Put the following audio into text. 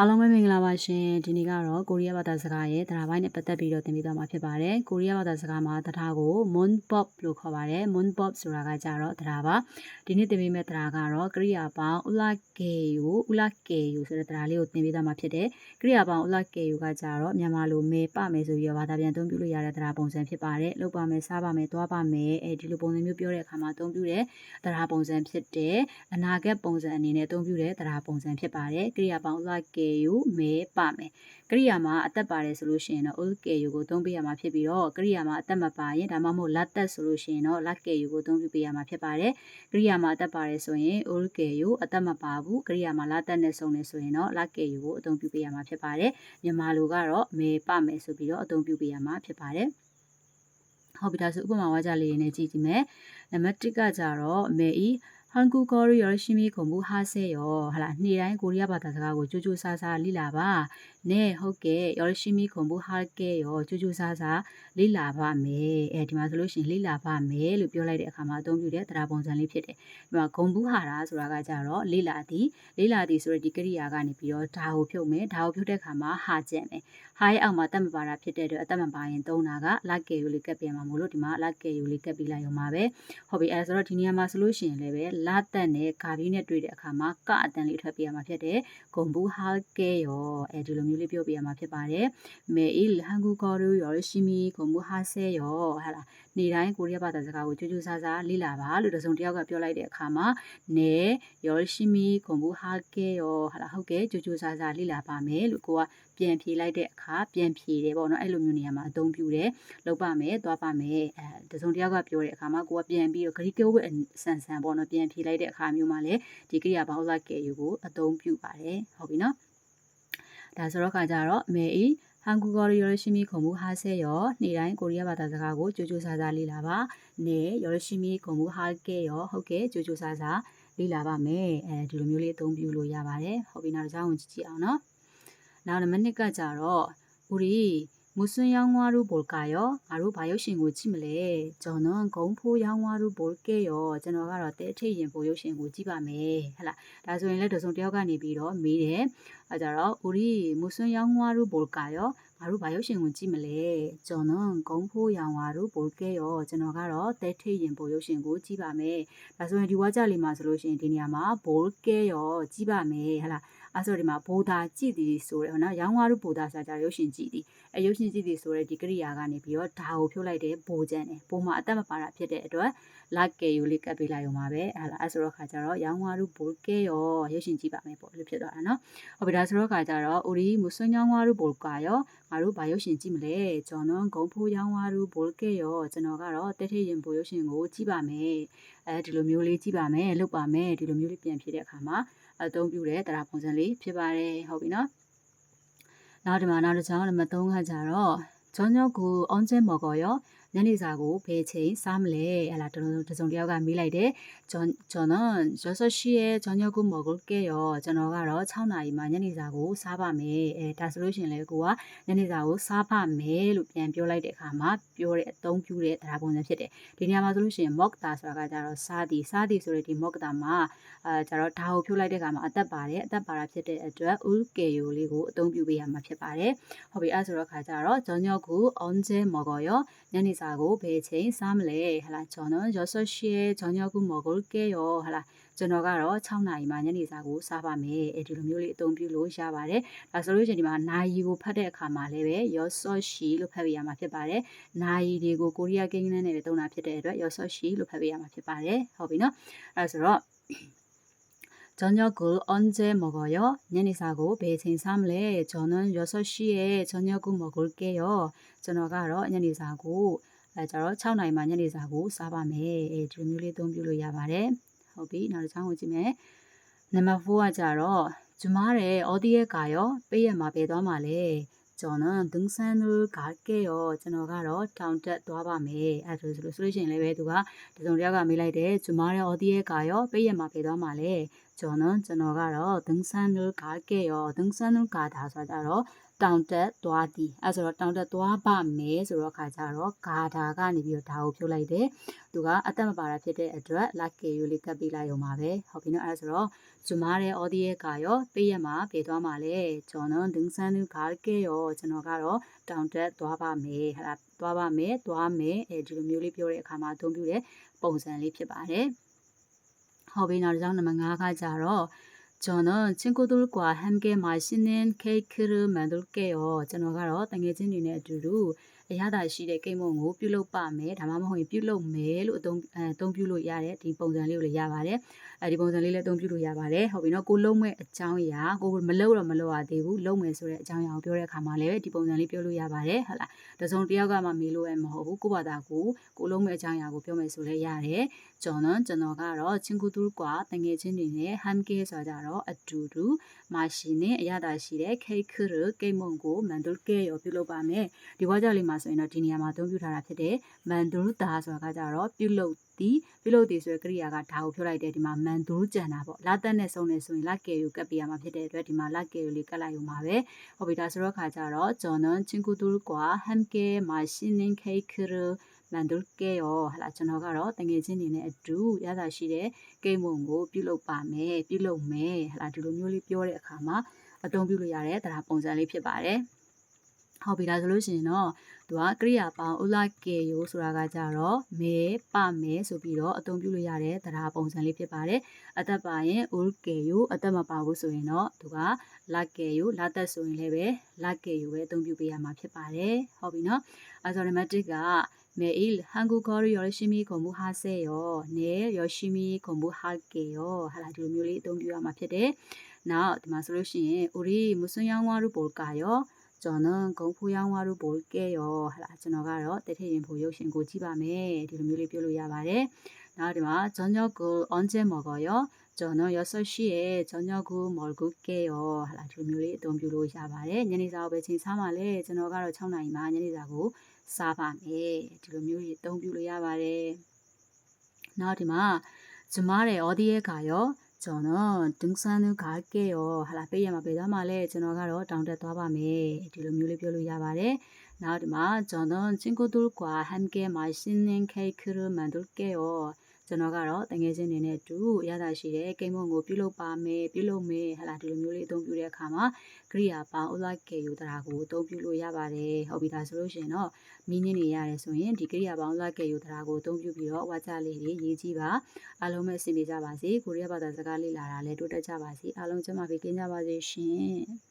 အားလုံးပဲမင်္ဂလာပါရှင်ဒီနေ့ကတော့ကိုရီးယားဘာသာစကားရဲ့တရားပိုင်းနဲ့ပတ်သက်ပြီးတော့သင်ပေးသွားမှာဖြစ်ပါတယ်ကိုရီးယားဘာသာစကားမှာတရားကို moon pop လို့ခေါ်ပါတယ် moon pop ဆိုတာကကြတော့တရားပါဒီနေ့သင်ပေးမယ့်တရားကတော့ကရိယာပေါင်းဥလကေယိုဥလကေယိုဆိုတဲ့တရားလေးကိုသင်ပေးသွားမှာဖြစ်တယ်ကရိယာပေါင်းဥလကေယိုကကြတော့မြန်မာလိုမေပမယ်ဆိုပြီးတော့ဘာသာပြန်အသုံးပြုလို့ရတဲ့တရားပုံစံဖြစ်ပါတယ်လုပ်ပါမယ်စားပါမယ်သွားပါမယ်အဲဒီလိုပုံစံမျိုးပြောတဲ့အခါမှာအသုံးပြုတဲ့တရားပုံစံဖြစ်တယ်အနာဂတ်ပုံစံအနေနဲ့အသုံးပြုတဲ့တရားပုံစံဖြစ်ပါတယ်ကရိယာပေါင်းဥလကေကေယူမဲပမယ်ကရိယာမှာအသက်ပါတယ်ဆိုလို့ရှိရင်တော့ ul ကေယူကိုသုံးပေးရမှာဖြစ်ပြီးတော့ကရိယာမှာအသက်မပါရင်ဒါမှမဟုတ်လက်သက်ဆိုလို့ရှိရင်တော့ lat ကေယူကိုသုံးပြပေးရမှာဖြစ်ပါတယ်ကရိယာမှာအသက်ပါတယ်ဆိုရင် ul ကေယူအသက်မပါဘူးကရိယာမှာလက်သက်နဲ့ဆုံနေဆိုရင်တော့ lat ကေယူကိုအသုံးပြုပေးရမှာဖြစ်ပါတယ်မြန်မာလိုကတော့မဲပမယ်ဆိုပြီးတော့အသုံးပြုပေးရမှာဖြစ်ပါတယ်ဟုတ်ပြီဒါဆိုဥပမာဝါကြလေးတွေနဲ့ကြည့်ကြည့်မယ်နံပါတ်1ကကြတော့မေဤ ဟန်ကူကိုရီယောရှိမီခုံဘူးဟာဆေယောဟလာနေ့တိုင်းကိုရီးယားဘာသာစကားကိုကြိုးကြိုးစားစားလေ့လာပါနဲ့ဟုတ်ကဲ့ယောရှိမီခုံဘူးဟာကဲယောကြိုးကြိုးစားစားလေ့လာပါမယ်အဲဒီမှာဆိုလို့ရှိရင်လေ့လာပါမယ်လို့ပြောလိုက်တဲ့အခါမှာအသုံးပြုတဲ့တရားပုံစံလေးဖြစ်တယ်ဒီမှာဂုံဘူးဟာတာဆိုတာကကြတော့လေ့လာသည်လေ့လာသည်ဆိုတဲ့ဒီကရိယာကနေပြီးတော့ဒါကိုဖြုတ်မယ်ဒါကိုဖြုတ်တဲ့အခါမှာဟာကျက်မယ်ဟာရဲ့အောက်မှာတတ်မပါတာဖြစ်တဲ့အတွက်အတတ်မပါရင်သုံးတာကလက်ကဲယူလေးကပ်ပြန်မှာမို့လို့ဒီမှာလက်ကဲယူလေးကပ်ပြီးလိုက်ရုံပါပဲဟုတ်ပြီအဲဆိုတော့ဒီနေရာမှာဆိုလို့ရှိရင်လည်းပဲလာတက်နဲ့ဂါဘီနဲ့တွေ့တဲ့အခါမှာကအတန်လေးထွက်ပြရမှာဖြစ်တယ်။ဂုံဘူးဟာကဲရောအဲဒီလိုမျိုးလေးပြောပြရမှာဖြစ်ပါတယ်။မေအီလဟန်ကူကောရူရောရှိမီဂုံဘူးဟာဆဲရောဟာလားနေ့တိုင်းကိုရီးယားဘာသာစကားကိုကြိုးကြိုးစားစားလေ့လာပါလို့တစုံတစ်ယောက်ကပြောလိုက်တဲ့အခါမှာနေရောရှိမီဂုံဘူးဟာကဲရောဟာလားဟုတ်ကဲ့ကြိုးကြိုးစားစားလေ့လာပါမယ်လို့ကိုကပြန်ဖြေလိုက်တဲ့အခါပြန်ဖြေတယ်ပေါ့နော်အဲ့လိုမျိုးနေရာမှာအသုံးပြုတယ်လောက်ပါမယ်သွားပါမယ်အဲတစုံတစ်ယောက်ကပြောတဲ့အခါမှာကိုကပြန်ပြီးတော့ဂရိကဝတ်ဆန်ဆန်ပေါ့နော်ပြန်ပြန်ထိလိုက်တဲ့အခါမျိုးမှာလည်းဒီကိရိယာ vowel like ယူကိုအသုံးပြုပါတယ်ဟုတ်ပြီနော်ဒါဆိုတော့ခါကြတော့မေအီဟန်ကူဂေါ်ရောရှိမီခုံမှုဟာဆဲရောနေ့တိုင်းကိုရီးယားဘာသာစကားကိုကြိုကြိုစားစားလေ့လာပါနေရောရှိမီခုံမှုဟာကဲရောဟုတ်ကဲ့ကြိုကြိုစားစားလေ့လာပါမယ်အဲဒီလိုမျိုးလေးအသုံးပြုလို့ရပါတယ်ဟုတ်ပြီနောက်တစ်ကြောင်းကိုကြည့်ကြည့်အောင်နော်နောက်နံပါတ်2ကကြတော့ဦးရီ ငုစွန်းယောင်းဝါရုဘောကရောငါတို့ဘာရုပ်ရှင်ကိုကြည့်မလဲကျွန်တော်ဂုံဖိုးယောင်းဝါရုဘောကဲရောကျွန်တော်ကတော့တဲအထိတ်ရင်ပိုရုပ်ရှင်ကိုကြည့်ပါမယ်ဟဲ့လားဒါဆိုရင်လည်းတစုံတစ်ယောက်ကနေပြီးတော့မေးတယ်အဲကြတော့ဦးရီငုစွန်းယောင်းဝါရုဘောကရော ငါတို့ဘာရုပ်ရှင်ကိုကြည့်မလဲကျွန်တော်ဂုံဖိုးရောင်ဝါတို့ပိုကဲရောကျွန်တော်ကတော့တဲထိတ်ရင်ပိုရုပ်ရှင်ကိုကြည့်ပါမယ်ဒါဆိုရင်ဒီဝါကြလေးမှာဆိုလို့ရှိရင်ဒီနေရာမှာဘိုကဲရောကြည့်ပါမယ်ဟလားအဲ့ဆိုဒီမှာဘိုသာကြည့်သည်ဆိုတဲ့ဟောနော်ရောင်ဝါတို့ဘိုသာဆရာကြရုပ်ရှင်ကြည့်သည်အဲရုပ်ရှင်ကြည့်သည်ဆိုတဲ့ဒီကရိယာကနေပြီးတော့ဒါကိုဖြုတ်လိုက်တဲ့ဘိုကျန်တယ်ဘိုမှာအသက်မပါတာဖြစ်တဲ့အတွက် လာကေယိုလေးကပ်ပေးလိုက်ရုံပါပဲဟာလားအဲဆိုတော့ခါကျတော့ရောင်ဝါရုဘိုကေယောရုပ်ရှင်ကြည့်ပါမယ်ပေါ့လို့ဖြစ်သွားတာနော်ဟုတ်ပြီဒါဆိုတော့ခါကျတော့အိုရီမွဆွန်ရောင်ဝါရုဘိုကာယောငါတို့ဘာရုပ်ရှင်ကြည့်မလဲကျွန်တော်ဂုံဖိုးရောင်ဝါရုဘိုကေယောကျွန်တော်ကတော့တက်ထေရင်ဘိုရုပ်ရှင်ကိုကြည့်ပါမယ်အဲဒီလိုမျိုးလေးကြည့်ပါမယ်လုပ်ပါမယ်ဒီလိုမျိုးလေးပြန်ဖြစ်တဲ့အခါမှာအသုံးပြုတဲ့တရားပုံစံလေးဖြစ်ပါတယ်ဟုတ်ပြီနော်နောက်ဒီမှာနောက်တစ်ချောင်းနံပါတ်3ကကြတော့ဂျွန်ဂျွန်ကိုအောင်ကျဲမော်ကော်ရော ညနေစာကိုဘယ်ချိန်စားမလဲအဲ့လားတလုံးတစုံတယောက်ကမေးလိုက်တယ်ကျွန်ကျွန်တော်ရောဆရှိရဲ့ဂျွန်ယောကုမော်ကိုကဲရောကျွန်တော်ကတော့6နာရီမှညနေစာကိုစားပါမယ်အဲဒါဆိုလို့ရှင်လေကိုကညနေစာကိုစားပါမယ်လို့ပြန်ပြောလိုက်တဲ့အခါမှာပြောတဲ့အသုံးပြုတဲ့တရားပုံစံဖြစ်တယ်ဒီနေရာမှာဆိုလို့ရှင် mock တာဆိုတာကကြတော့စားသည်စားသည်ဆိုတဲ့ဒီ mock တာမှာအဲကြတော့ဒါကိုဖြုတ်လိုက်တဲ့အခါမှာအသက်ပါတယ်အသက်ပါတာဖြစ်တဲ့အတွက် ul ကဲရိုလေးကိုအသုံးပြုပေးရမှာဖြစ်ပါတယ်ဟုတ်ပြီအဲဆိုတော့ခါကြတော့ဂျွန်ယောကု onje မော်ကိုရောညနေစာကိုဘယ်ချိန်စားမလဲဟလာကျွန်တော်6시에 저녁을 먹을게요ဟလာကျွန်တော်ကတော့6နာရီမှညနေစာကိုစားပါမယ်အဲဒီလိုမျိုးလေးအသုံးပြုလို့ရပါတယ်ဒါဆိုလို့ရှိရင်ဒီမှာနာရီကိုဖတ်တဲ့အခါမှာလည်းပဲ yososhi လို့ဖတ်ပြရမှာဖြစ်ပါတယ်နာရီတွေကိုကိုရီးယားကိန်းနဲ့လည်းသုံးတာဖြစ်တဲ့အတွက် yososhi လို့ဖတ်ပြရမှာဖြစ်ပါတယ်ဟုတ်ပြီနော်အဲဆိုတော့저녁을언제먹어요ညနေစာကိုဘယ်ချိန်စားမလဲ저는6시에 저녁을먹을게요ကျွန်တော်ကတော့ညနေစာကို အဲကြတော့6နိုင်မှညနေစာကိုစားပါမယ်အဲဒီလိုမျိုးလေးသုံးပြလို့ရပါတယ်ဟုတ်ပြီနောက်တစ်ချောင်းကိုကြည့်မယ်နံပါတ်4ကကြတော့ကျမတဲ့အော်ဒီရဲ့ကာရောပေးရမှာပေးသွားမှာလေကျွန်တော်ဒုံဆန်လူကကဲရောကျွန်တော်ကတော့တောင်တက်သွားပါမယ်အဲဒါဆိုလို့ဆိုလို့ရှိရင်လည်းပဲသူကတစုံတယောက်ကမေးလိုက်တယ်ကျမရဲ့အော်ဒီရဲ့ကာရောပေးရမှာပေးသွားမှာလေကျွန်တော်ကျွန်တော်ကတော့ဒုံဆန်လူကကဲရောဒုံဆန်လူကတာဆိုတော့ တောင်တက်သွားသည်အဲဆိုတော့တောင်တက်သွားပါမယ်ဆိုတော့ခါကြတော့ဂါတာကနေပြီးတော့ဒါကိုဖြုတ်လိုက်တယ်သူကအသက်မပါတာဖြစ်တဲ့အတွက်လက်ကယ်ရိုးလေးကပ်ပေးလိုက်ရုံပါပဲဟုတ်ပြီနော်အဲဆိုတော့ဇွန်မားတဲ့အော်ဒီရဲ့ကရောတည့်ရက်မှာပြေးသွားမှာလေကျွန်တော်ဒင်းဆန်လူဂါကယ်ရောကျွန်တော်ကတော့တောင်တက်သွားပါမယ်ဟာသွားပါမယ်သွားမယ်အဲဒီလိုမျိုးလေးပြောတဲ့အခါမှာအသုံးပြုတဲ့ပုံစံလေးဖြစ်ပါတယ်ဟုတ်ပြီနောက်တစ်ကြောင်းနံပါတ်5ကကြတော့ 저는 친구들과 함께 맛있는 케이크를 만들게요. 전화가로 당해진 이네들로 အတူတူအရသာရှိတဲ့ကိတ်မုံကိုပြုလုပ်ပါမယ်ဒါမှမဟုတ်ရင်ပြုလုပ်မယ်လို့အသုံးအဲအသုံးပြုလို့ရတဲ့ဒီပုံစံလေးကိုလည်းရပါတယ်အဲဒီပုံစံလေးလည်းအသုံးပြုလို့ရပါတယ်ဟုတ်ပြီနော်ကိုလုံးမဲ့အကြောင်းအရာကိုမလုပ်တော့မလုပ်ရသေးဘူးလုပ်မယ်ဆိုတဲ့အကြောင်းအရာကိုပြောတဲ့အခါမှာလည်းဒီပုံစံလေးပြောလို့ရပါတယ်ဟုတ်လားတစုံတစ်ယောက်ကမှမေးလို့ရမှာမဟုတ်ဘူးကိုယ့်ဘာသာကိုကိုလုံးမဲ့အကြောင်းအရာကိုပြောမယ်ဆိုလည်းရတယ်ကျွန်တော်ကျွန်တော်ကတော့ချင်းကူတူးကွာတငယ်ချင်းတွေနဲ့ hamke ဆိုကြတော့အတူတူမရှိနဲ့အရသာရှိတဲ့ cake ကိတ်မုံကို mandulke ရောပြုလုပ်ပါမယ်ဒီဝါကြောက်လေးမှာဆိုရင်တော့ဒီနေရာမှာအသုံးပြုထားတာဖြစ်တယ်မန်ဒရုတာဆိုတာကကြတော့ပြုလုပ်သည်ပြုလုပ်သည်ဆိုတဲ့ကရိယာကဒါကိုပြောလိုက်တယ်ဒီမှာမန်ဒရုကြံတာပေါ့လာတက်နဲ့ဆုံးနေဆိုရင်လက်ကယ်ကိုကပ်ပြရမှာဖြစ်တဲ့အတွက်ဒီမှာလက်ကယ်ကိုလေးကပ်လိုက်ရုံပါပဲဟုတ်ပြီဒါဆိုတော့ခါကြတော့ဂျွန်နွန်ချင်းကူတူကွာဟမ်ကေမာရှင်နင်ခေခရူမန်ဒုကေရောဟလာကျွန်တော်ကတော့တငယ်ချင်းနေနဲ့အတူရတာရှိတဲ့ကိမုံကိုပြုလုပ်ပါမယ်ပြုလုပ်မယ်ဟလာဒီလိုမျိုးလေးပြောတဲ့အခါမှာအသုံးပြုလို့ရတဲ့တရားပုံစံလေးဖြစ်ပါတယ်။ ဟုတ်ပြီဒါဆိုလို့ရှိရင်တော့သူကကရိယာပေါင်းဥလာကေယိုဆိုတာကကြတော့မဲပမဲဆိုပြီးတော့အသုံးပြုလို့ရတဲ့တရားပုံစံလေးဖြစ်ပါတယ်အသက်ပါရင်ဥကေယိုအသက်မပါဘူးဆိုရင်တော့သူကလာကေယိုလာသက်ဆိုရင်လည်းပဲလာကေယိုပဲအသုံးပြုပေးရမှာဖြစ်ပါတယ်ဟုတ်ပြီနော်အဲဆိုတော့နံပါတ်1က 매일 한국어를 열심히 공부하세요. 네, 열심히 공부할게요. 하나 두မျိုးလေးအသုံးပြုရမှာဖြစ်တယ်။နောက်ဒီမှာဆိုလို့ရှိရင်우리 무슨 영화를 볼까요? ကျွန်တော်ဂုံဖူရောင်းဝါတို့ပို့ကဲရောဟလာကျွန်တော်ကတော့တထည့်ရင်ဖို့ရုပ်ရှင်ကိုကြည့်ပါမယ်ဒီလိုမျိုးလေးပြောလို့ရပါတယ်နောက်ဒီမှာဂျွန်ညော့ကိုအွန်ဂျေမော်ကောရောကျွန်တော်ရဆော့ရှိရဲ့ကျွန်တော်ကိုမော်ကူကဲရောဟလာဒီမျိုးလေးအသုံးပြုလို့ရပါတယ်ညနေစာကိုပဲချိန်စားပါလေကျွန်တော်ကတော့6နာရီမှာညနေစာကိုစားပါမယ်ဒီလိုမျိုးလေးအသုံးပြုလို့ရပါတယ်နောက်ဒီမှာကျမတဲ့ audio ကရော ကျွန်တော်ဒင်းဆန်တို့ခါကဲ့ရောဟာလာပေးရမှာပေးသွားမှာလဲကျွန်တော်ကတော့တောင်းတက်သွားပါမယ်ဒီလိုမျိုးလေးပြောလို့ရပါတယ်နောက်ဒီမှာကျွန်တော်ချင်းကိုတို့ကွာဟမ်ကဲမိုင်စင်းနင်ခဲခရမန်တို့ကဲ့ရော န်တော်ကတော့တငယ်ချင်းတွေနဲ့အတူရတာရှိတဲ့ကိန်းမုံကိုပြုလုပ်ပါမယ်ပြုလုပ်မယ်ဟလာဒီလိုမျိုးလေးအသုံးပြုတဲ့အခါမှာကရိယာပေါင်းဥလိုက်ကေယူတရာကိုအသုံးပြုလို့ရပါတယ်ဟုတ်ပြီဒါဆိုလို့ရှိရင်တော့မီးနင်းနေရတယ်ဆိုရင်ဒီကရိယာပေါင်းဥလိုက်ကေယူတရာကိုအသုံးပြုပြီးတော့ဝါကြလေးတွေရေးကြည့်ပါအားလုံးပဲအဆင်ပြေကြပါစေကိုရီးယားဘာသာစကားလေ့လာတာလည်းတိုးတက်ကြပါစေအားလုံးကျမပေးကင်းကြပါစေရှင်